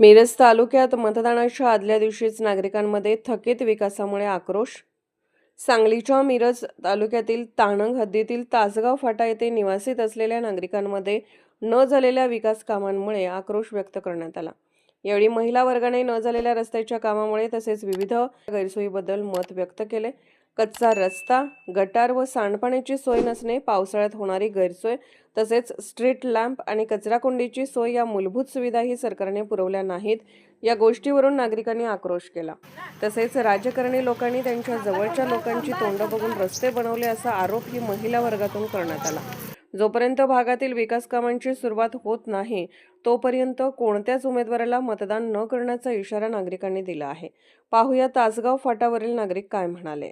मिरज तालुक्यात मतदानाच्या आदल्या दिवशीच नागरिकांमध्ये थकीत विकासामुळे आक्रोश. सांगलीच्या मिरज तालुक्यातील ताणंग हद्दीतील तासगाव फाटा येथे निवासित असलेल्या नागरिकांमध्ये न झालेल्या विकास कामांमुळे आक्रोश व्यक्त करण्यात आला. यावेळी महिला वर्गाने न झालेल्या रस्त्याच्या कामामुळे तसेच विविध गैरसोयीबद्दल मत व्यक्त केले. कच्चा रस्ता गटार व सांडपाण्याची सोय नसणे पावसाळ्यात होणारी गैरसोय तसेच स्ट्रीट लॅम्प आणि कचराकुंडीची सोय या मूलभूत सुविधाही सरकारने पुरवल्या नाहीत. या गोष्टीवरून नागरिकांनी आक्रोश केला. तसेच राजकारणी लोकांनी त्यांच्या जवळच्या लोकांची तोंड बघून रस्ते बनवले असा आरोप ही महिला वर्गातून करण्यात आला. जोपर्यंत भागातील विकास कामांची सुरुवात होत नाही तोपर्यंत कोणत्याच उमेदवाराला मतदान न करण्याचा इशारा नागरिकांनी दिला आहे. पाहूया तासगाव फाटावरील नागरिक काय म्हणाले.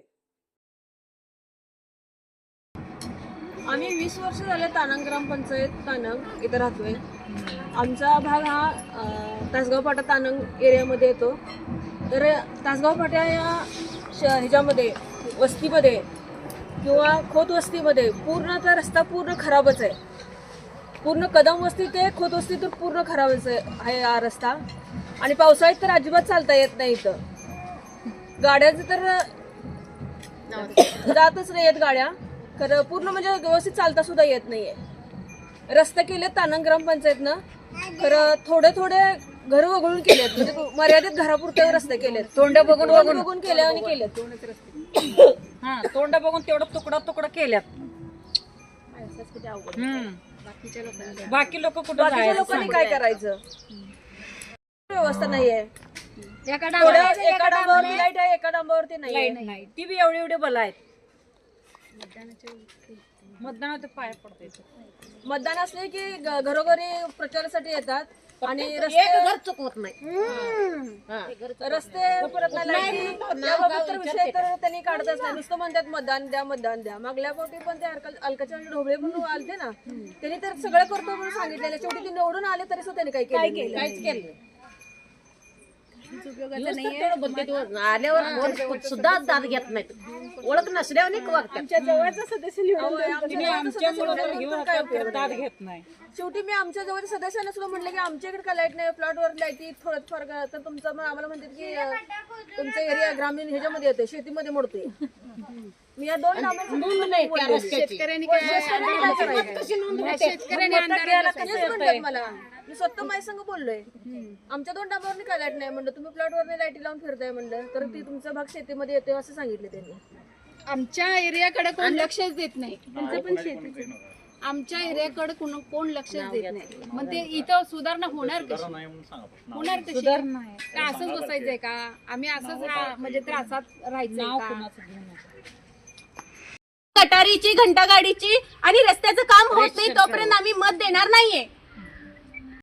आम्ही वीस वर्ष झाले तानंग ग्रामपंचायत तानंग इथं राहतोय. आमचा भाग हा अं, तासगाव फाटा तानंग एरियामध्ये येतो. तर तासगाव फाटा या श ह्याच्यामध्ये वस्तीमध्ये किंवा खोत वस्तीमध्ये पूर्ण तर रस्ता पूर्ण खराबच आहे. पूर्ण कदम वस्ती ते खोत वस्ती तर पूर्ण खराबच आहे आहे हा रस्ता. आणि पावसाळ्यात तर अजिबात चालता येत नाही इथं. गाड्याचं तर जातच नाही आहेत गाड्या. खरं पूर्ण म्हणजे व्यवस्थित चालता सुद्धा येत नाहीये. रस्ते केले तानंग ग्रामपंचायतनं. खरं थोडे थोडे घर वगळून केलेत. म्हणजे मर्यादित घरापुरते रस्ते केलेत. तोंड बघून बघून. बघून केले आणि केलेत. हा तोंड बघून तेवढं तुकडा तुकडा केल्यात. बाकी लोक कुठं बाकीच्या जायचं लोकांनी काय करायचं? व्यवस्था नाहीये. एका थोड्या एका डांबावरती लाइट आहे एका डांबावरती नाहीये. नाही. ती बी एवढे एवढे बल आहेत मतदानात पाय पडते. मतदान असले की घरोघरी प्रचारासाठी येतात आणि रस्ते चुकवत नाही. रस्ते परत नाही लाईटी. याबाबत तर विषय तर त्यांनी काढतच नाही. नुसतं म्हणतात मतदान द्या मतदान द्या. मागल्या पोटी पण ते अलका- अलकाचे आणि ढोबळे म्हणून आलते ना. त्यांनी तर सगळं करतो म्हणून सांगितलेलं. शेवटी ते निवडून आले तरी सुद्धा त्यांनी काही केलं काहीच केलं आल्यावर सुद्धा दाद घेत नाहीत. ओळख नसल्यावर वागतात? आमच्या जवळचा सदस्य निवडून द्या. आमच्या जवळचा आमच्या सदस्य मुलाला निवडून घेऊन पण काय उपयोग दाद नाही. घेत नाही. शेवटी मी आमच्या जवळ सदस्यांना सुद्धा म्हटलं की आमच्याकडे काय लाइट नाही प्लॉटवर लाईटी थोडं फार तर तुमचं मग आम्हाला म्हणतात की अं, तुमचं एरिया ग्रामीण ह्याच्यामध्ये येते शेतीमध्ये मोडतोय. मी या दोन नामांचं शेतकऱ्यांनी काय म्हणतात मला. मी स्वतः माझ्या संग बोललोय. आमच्या दोन डाबावर काय लाइट नाही म्हणलं. तुम्ही प्लॉटवर लाईटी लावून फिरताय म्हणलं. तर ती तुमचा भाग शेतीमध्ये येते असं सांगितलं त्यांनी. आमच्या एरियाकडे कोण लक्षच देत नाही. आमच्या एरियाकडे कोण कोण लक्षच देत नाही. मग ते इथं सुधारणा होणार कशी? होणार कशी? का असंच बसायचंय का? आम्ही असंच रा- म्हणजे त्रासात राहायचं का? गटारीची घंटागाडीची आणि रस्त्याचं काम होत नाही तोपर्यंत आम्ही मत देणार नाहीये.